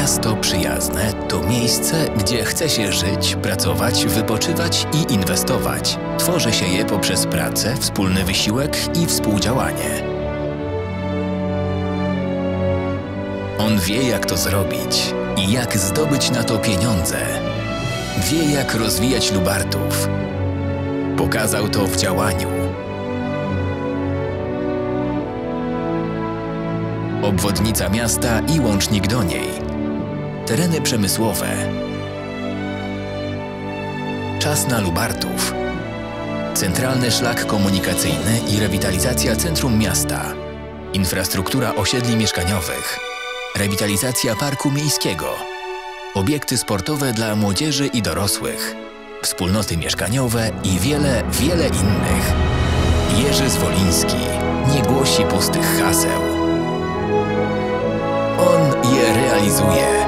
Miasto przyjazne to miejsce, gdzie chce się żyć, pracować, wypoczywać i inwestować. Tworzy się je poprzez pracę, wspólny wysiłek i współdziałanie. On wie, jak to zrobić i jak zdobyć na to pieniądze. Wie, jak rozwijać Lubartów. Pokazał to w działaniu. Obwodnica miasta i łącznik do niej. Tereny przemysłowe. Czas na Lubartów. Centralny szlak komunikacyjny i rewitalizacja centrum miasta. Infrastruktura osiedli mieszkaniowych. Rewitalizacja parku miejskiego. Obiekty sportowe dla młodzieży i dorosłych. Wspólnoty mieszkaniowe i wiele, wiele innych. Jerzy Zwoliński nie głosi pustych haseł. On je realizuje.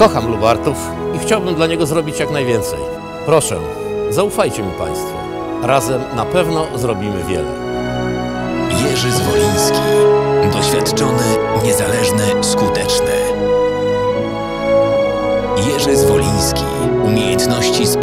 Kocham Lubartów i chciałbym dla niego zrobić jak najwięcej. Proszę, zaufajcie mi Państwo. Razem na pewno zrobimy wiele. Jerzy Zwoliński. Doświadczony, niezależny, skuteczny. Jerzy Zwoliński. Umiejętności sprawdzone